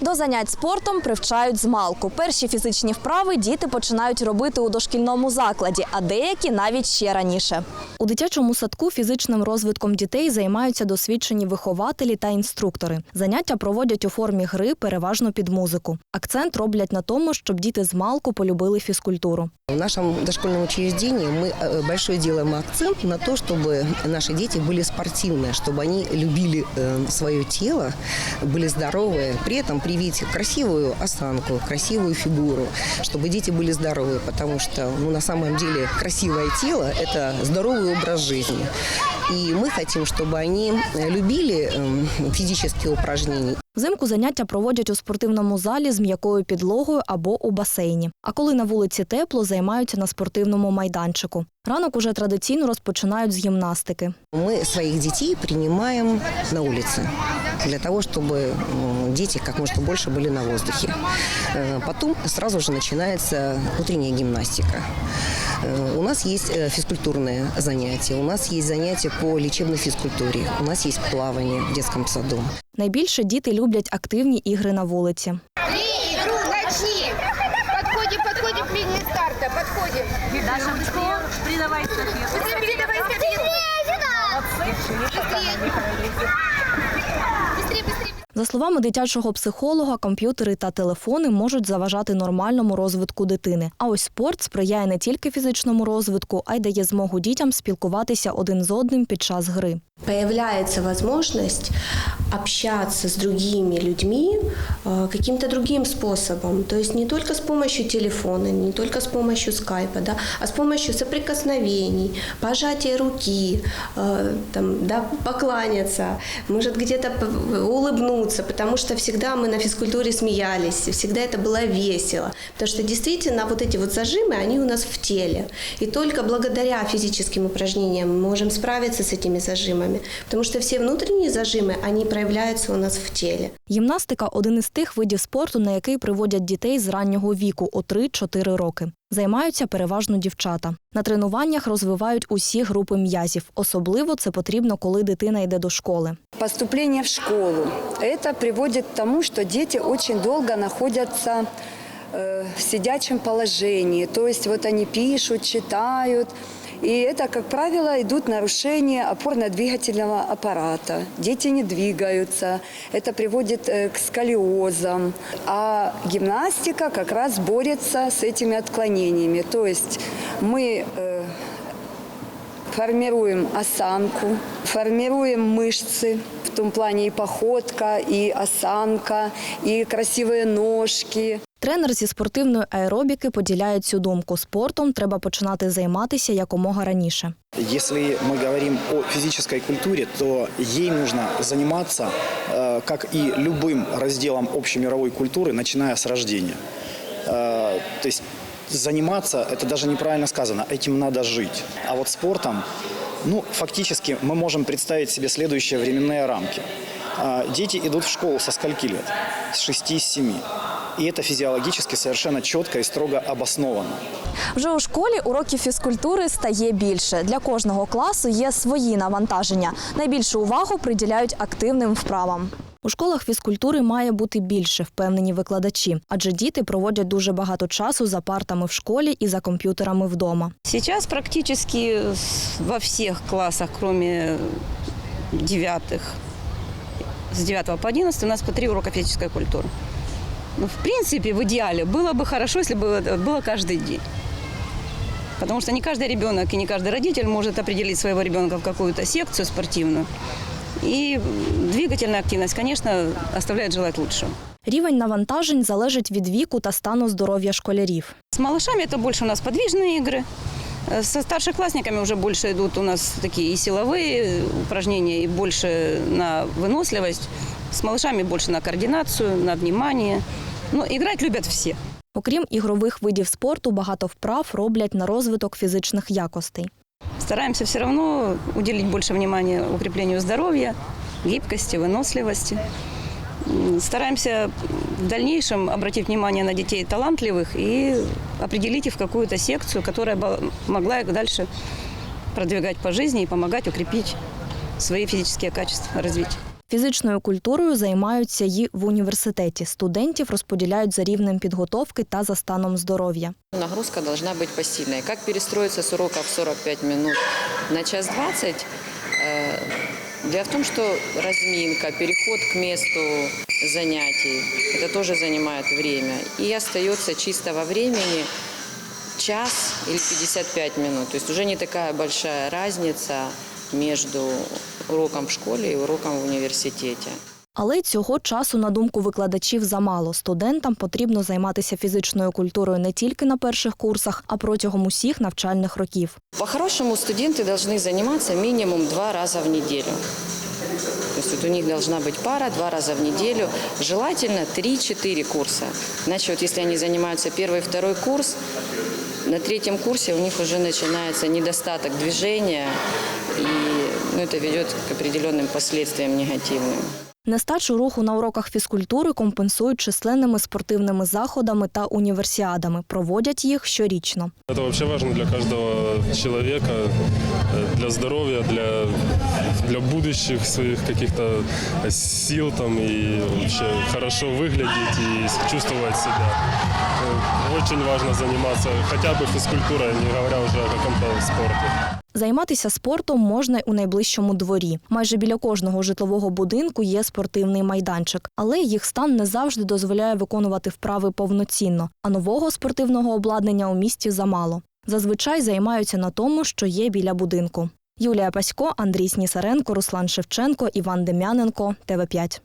До занять спортом привчають з малку. Перші фізичні вправи діти починають робити у дошкільному закладі, а деякі навіть ще раніше. У дитячому садку фізичним розвитком дітей займаються досвідчені вихователі та інструктори. Заняття проводять у формі гри, переважно під музику. Акцент роблять на тому, щоб діти з малку полюбили фізкультуру. В нашем дошкольном учреждении мы э, большой делаем акцент на то, чтобы наши дети были спортивные, чтобы они любили э, свое тело, были здоровые, при этом привить красивую осанку, красивую фигуру, чтобы дети были здоровы, потому что ну, на самом деле красивое тело – это здоровый образ жизни. И мы хотим, чтобы они э, любили э, физические упражнения, Взимку заняття проводять у спортивному залі з м'якою підлогою або у басейні. А коли на вулиці тепло, займаються на спортивному майданчику. Ранок уже традиційно розпочинають з гімнастики. Мы своих детей принимаем на улице для того, чтобы м, дети как можно больше были на воздухе. Э, Потом сразу же начинается утренняя гимнастика. Э, У нас есть э, физкультурные занятия, у нас есть занятия по лечебной физкультуре, у нас есть плавание в детском саду. Найбільше діти люблять активні ігри на вулиці. Три, игру, начни. Подходим, подходим к линии старта, подходим. Даша, быстрее За словами дитячого психолога, комп'ютери та телефони можуть заважати нормальному розвитку дитини. А ось спорт сприяє не тільки фізичному розвитку, а й дає змогу дітям спілкуватися один з одним під час гри. Появляется возможность общаться с другими людьми э, каким-то другим способом. То есть не только с помощью телефона, не только с помощью скайпа, да, а с помощью соприкосновений, пожатия руки, э, там, да, покланяться, может где-то улыбнуться, потому что всегда мы на физкультуре смеялись, всегда это было весело. Потому что действительно вот эти вот зажимы, они у нас в теле. И только благодаря физическим упражнениям мы можем справиться с этими зажимами. Потому что все внутренние зажимы, они проявляются у нас в теле. Гімнастика один із тих видів спорту, на який приводять дітей з раннього віку у 3-4 роки. Займаються переважно дівчата. На тренуваннях розвивають усі групи м'язів. Особливо це потрібно, коли дитина йде до школи. Поступление в школу. Это приводит к тому, что дети очень долго находятся э, в сидячем положении. То есть вот они пишут, читают. И это, как правило, идут нарушения опорно-двигательного аппарата. Дети не двигаются. Это приводит э, к сколиозам. А гимнастика как раз борется с этими отклонениями. То есть мы э, формируем осанку, формируем мышцы, в том плане и походка, и осанка, и красивые ножки. Тренер зі спортивної аеробіки поділяє цю думку. Спортом треба починати займатися якомога раніше. Если мы говорим о физической культуре, то ей нужно заниматься, э, как и любым разделом общемировой культуры, начиная с рождения. Э, То есть заниматься, это даже неправильно сказано, этим надо жить. А вот спортом, ну, фактически мы можем представить себе следующие временные рамки. Э, Дети идут в школу со скольки лет? С 6-7. И это физиологически совершенно четко и строго обосновано. Вже у школі уроків фізкультури стає більше. Для кожного класу є свої навантаження. Найбільшу увагу приділяють активним вправам. У школах фізкультури має бути більше, впевнені викладачі, адже діти проводять дуже багато часу за партами в школі і за комп'ютерами вдома. Сейчас практически с- во всех классах, кроме девятых, с 9 по 11 у нас по три урока физической культуры. Ну, в принципе, в идеале было бы хорошо, если бы это было каждый день. Потому что не каждый ребенок и не каждый родитель может определить своего ребенка в какую-то секцию спортивную. И двигательная активность, конечно, оставляет желать лучшего. Рівень навантажень залежить від віку та стану здоров'я школярів. С малышами это больше у нас подвижные игры. Э, Со старшеклассниками уже больше идут у нас такие и силовые упражнения, и больше на выносливость. С малышами больше на координацию, на внимание. Но играть любят все. Окрім ігрових видів спорту, багато вправ роблять на розвиток фізичних якостей. Стараемся все равно уделить больше внимания укреплению здоровья, гибкости, выносливости. М, Стараемся в дальнейшем обратить внимание на детей талантливых и определить их в какую-то секцию, которая бы могла их дальше продвигать по жизни и помогать укрепить свои физические качества, развить. Фізичною культурою займаються й в університеті. Студентів розподіляють за рівнем підготовки та за станом здоров'я. Нагрузка должна быть посильной. Как перестроиться с урока в 45 минут на час 20? Дело в том, что разминка, переход к месту занятий, это тоже занимает время. И остается чисто во времени час или 55 минут. То есть уже не такая большая разница между уроком в школе и уроком в университете. Але цього часу, на думку викладачів, замало. Студентам потрібно займатися фізичною культурою не тільки на перших курсах, а протягом усіх навчальних років. По-хорошему студенты должны заниматься минимум два раза в неделю. То есть вот у них должна быть пара два раза в неделю, желательно 3-4 курса. Иначе вот если они занимаются первый и второй курс, на третьем курсе у них уже начинается недостаток движения, и ну, это ведет к определенным последствиям негативным. Нестачу руху на уроках фізкультури компенсують численними спортивними заходами та універсіадами. Проводять їх щорічно. Это вообще важно для каждого человека, э, для здоровья, для, для будущих своих каких-то сил там и вообще хорошо выглядеть и чувствовать себя. Э, Очень важно заниматься хотя бы физкультурой, не говоря уже о каком-то спорте. Займатися спортом можна й у найближчому дворі. Майже біля кожного житлового будинку є спортивний майданчик, але їх стан не завжди дозволяє виконувати вправи повноцінно, а нового спортивного обладнання у місті замало. Зазвичай займаються на тому, що є біля будинку. Юлія Пасько, Андрій Снісаренко, Руслан Шевченко, Іван Дем'яненко, ТВ 5